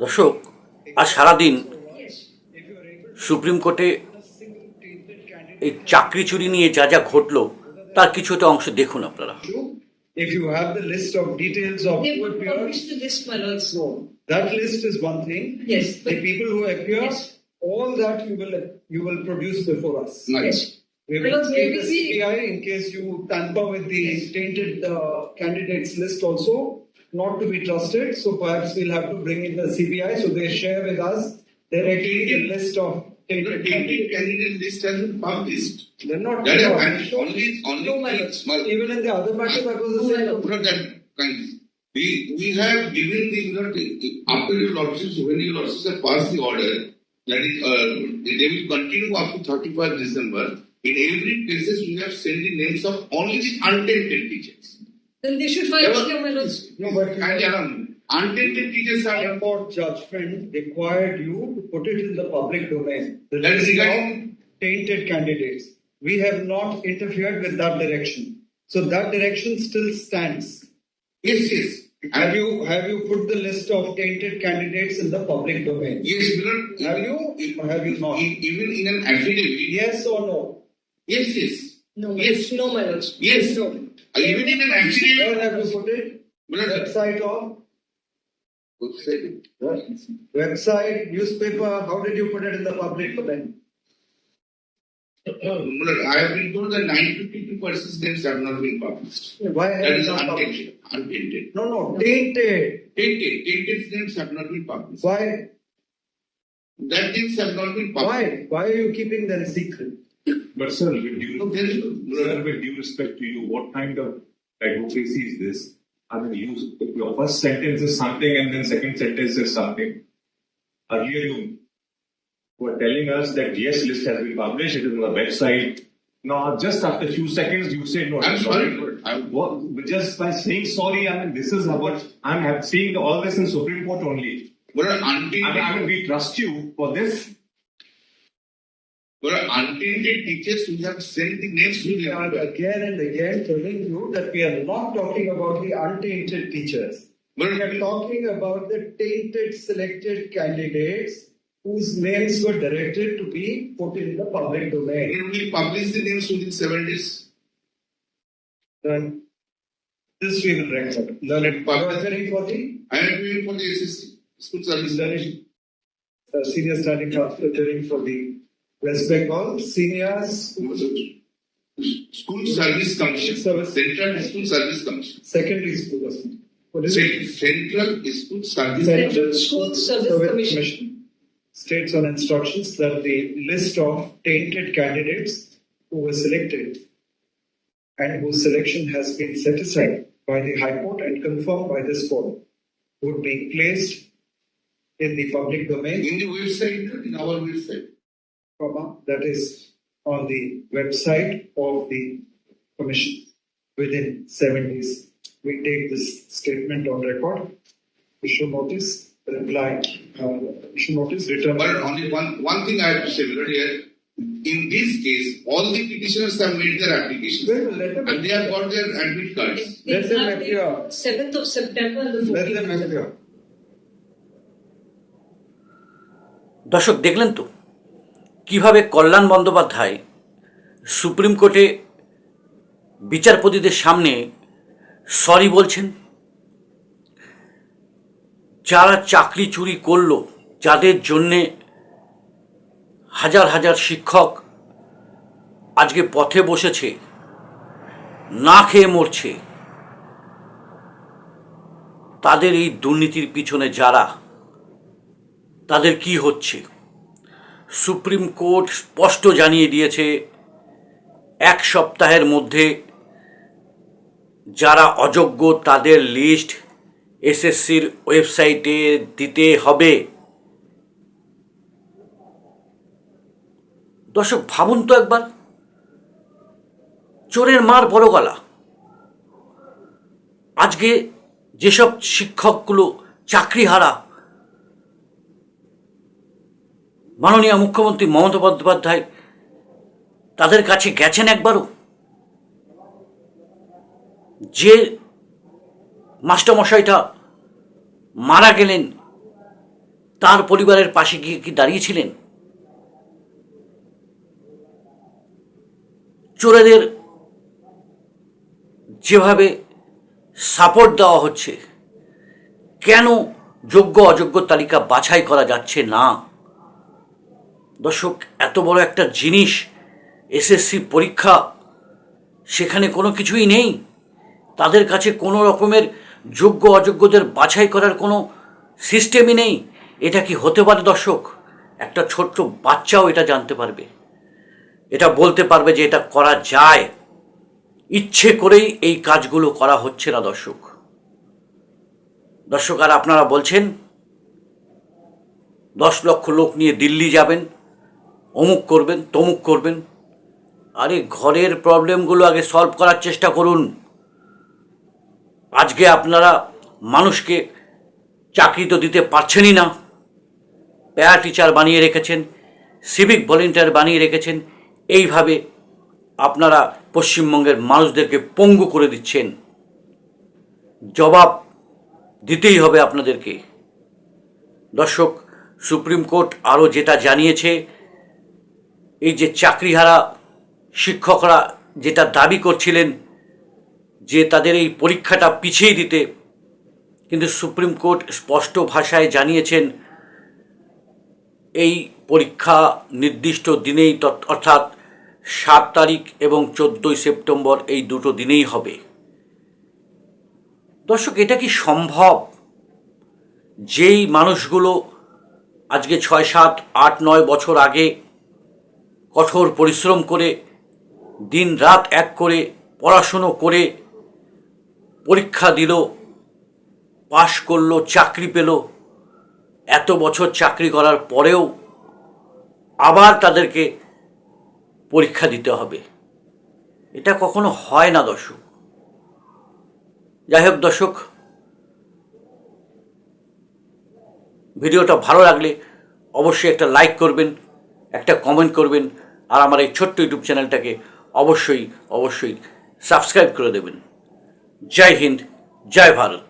দর্শক আজ সারাদিন সুপ্রিম কোর্টে এই চাকরি চুরি নিয়ে যা যা ঘটলো তার কিছু একটা অংশ দেখুন আপনারা If you have the list of details of They who publish the list, my lords. so that list is one thing. Yes, The people who appear, Yes. all that you will you will produce before us. Nice. yes. We will keep may the CPI in case you tamper with the yes. tainted uh, candidates list also, not to be trusted. So perhaps we'll have to bring in the CPI so they share with us directly the list of tainted candidate candidate list has been published. They're not. That is and only only No, small. Even in the other matter, that was the same. Not that kind. We we have given the you know, the- after your lordship, when your lordship have passed the order that is, uh, they will continue up to 31st December. In every cases, we have sent the names of only the untainted teachers. Then they should file Never- here. No, but And um, untainted teachers are High Court judgment required you to put it in the public domain. The That is regarding- tainted candidates. We have not interfered with that direction. So that direction still stands. yes yes. Have you have you put the list of tainted candidates in the public domain? Yes, you Have you or have you not? Even in an affidavit. Yes or no? Yes, yes. No, Yes. lords. No, my lords. Yes. No. Even in an Where affidavit. have you put it? Website of website, newspaper. How did you put it in the public domain? Mullah, I have been told that 952 persons names have not been published. Why have That you is not published? untainted. Untainted. No, no, tainted. Tainted. Tainted names have not been published. Why? That names have not been published. Why? Why are you keeping them secret? But sir, with due, No, there is sir, no. with due respect to you, what kind of advocacy is this? I mean, you, your first sentence is something and then second sentence is something. Earlier you were telling us that yes, list has been published, it is on the website. Now, just after a few seconds, you say no. I'm sorry. I'm- What, just by saying sorry, I mean, this is what I'm seeing all this in Supreme Court only. Mullah, I mean, I mean, we trust you for this. Mullah, untainted teachers who have sent the names We are again and again telling you that we are not talking about the untainted teachers. But We are talking about the tainted selected candidates whose names were directed to be put in the public domain. we publish the names within seven days. Then this we will record. Learn it. Referring for the I am doing for the SSC, School Service Commission. learning uh, senior standing council for the West Bengal seniors School Service Commission. Service. Central School Service Commission. secondary school. or something. What is it? Cent- Central School Service Central School Service Commission. states on instructions that the list of tainted candidates who were selected and whose selection has been set aside by the High Court and confirmed by this court would be placed in the public domain, in the website, in our website comma, that is on the website of the commission within seven days. We take this statement on record, issue notice, reply, uh, issue notice, return. But only one, one thing I have to say very here. In this case, all the petitioners have made their applications. Well, let them- And they have got their admit cards. Let them appear. Seventh of September and the Let fourteenth. them appear. দর্শক দেখলেন তো কীভাবে কল্যাণ Bandyopadhyay supreme কোর্টে বিচারপতিদের সামনে sorry বলছেন? যারা চাকরি চুরি করল, যাদের জন্যে হাজার হাজার শিক্ষক আজকে পথে বসেছে, না খেয়ে মরছে, তাদের এই দুর্নীতির পিছনে যারা, তাদের কি হচ্ছে? সুপ্রিম কোর্ট স্পষ্ট জানিয়ে দিয়েছে, এক সপ্তাহের মধ্যে যারা অযোগ্য তাদের লিস্ট এসএসসির ওয়েবসাইটে দিতে হবে। দর্শক, ভাবুন তো একবার। চোরের মার বড় গলা। আজকে যেসব শিক্ষকগুলো চাকরিহারা মাননীয় মুখ্যমন্ত্রী মমতা বন্দ্যোপাধ্যায় তাদের কাছে গেছেন একবারও? যে মাস্টারমশাইটা মারা গেলেন, তার পরিবারের পাশে গিয়ে কি দাঁড়িয়েছিলেন? চোরেদের যেভাবে সাপোর্ট দেওয়া হচ্ছে, কেন যোগ্য অযোগ্য তালিকা বাছাই করা যাচ্ছে না? দর্শক, এত বড় একটা জিনিস, এসএসসি পরীক্ষা, সেখানে কোনো কিছুই নেই। তাদের কাছে কোনো রকমের যোগ্য, অযোগ্যদের বাছাই করার কোনো সিস্টেমই নেই। এটা কি হতে পারে দর্শক? একটা ছোট্ট বাচ্চাও এটা জানতে পারবে। এটা বলতে পারবে যে এটা করা যায়। ইচ্ছে করেই এই কাজগুলো করা হচ্ছে না দর্শক। দর্শক, আর আপনারা বলছেন, দশ লক্ষ লোক নিয়ে দিল্লি যাবেন। অমুক করবেন, তমুক করবেন। আরে ঘরের প্রবলেমগুলো আগে সলভ করার চেষ্টা করুন। আজকে আপনারা মানুষকে চাকরি তো দিতে পারছেনই না। প্যারা টিচার বানিয়ে রেখেছেন, সিভিক ভলেন্টিয়ার বানিয়ে রেখেছেন। এইভাবে আপনারা পশ্চিমবঙ্গের মানুষদেরকে পঙ্গু করে দিচ্ছেন। জবাব দিতেই হবে আপনাদেরকে। দর্শক, সুপ্রিম কোর্ট আরও যেটা জানিয়েছে এই যে চাকরিহারা শিক্ষকরা যেটা দাবি করছিলেন যে তাদের এই পরীক্ষাটা পিছিয়ে দিতে, কিন্তু সুপ্রিম কোর্ট স্পষ্ট ভাষায় জানিয়েছেন, এই পরীক্ষা নির্দিষ্ট দিনেই অর্থাৎ সাত তারিখ এবং চোদ্দোই সেপ্টেম্বর এই দুটো দিনেই হবে। দর্শক, এটা কি সম্ভব যেই মানুষগুলো আজকে ছয়, সাত, আট, নয় বছর আগে কঠোর পরিশ্রম করে দিন রাত এক করে পড়াশুনো করে পরীক্ষা দিল, পাশ করল, চাকরি পেল। এত বছর চাকরি করার পরেও আবার তাদেরকে পরীক্ষা দিতে হবে। এটা কখনো হয় না দর্শক। যাই হোক দর্শক, ভিডিওটা ভালো লাগলে অবশ্যই একটা লাইক করবেন, একটা কমেন্ট করবেন। আর আমার এই ছোট্ট ইউটিউব চ্যানেলটাকে অবশ্যই অবশ্যই সাবস্ক্রাইব করে দেবেন। জয় হিন্দ, জয় ভারত।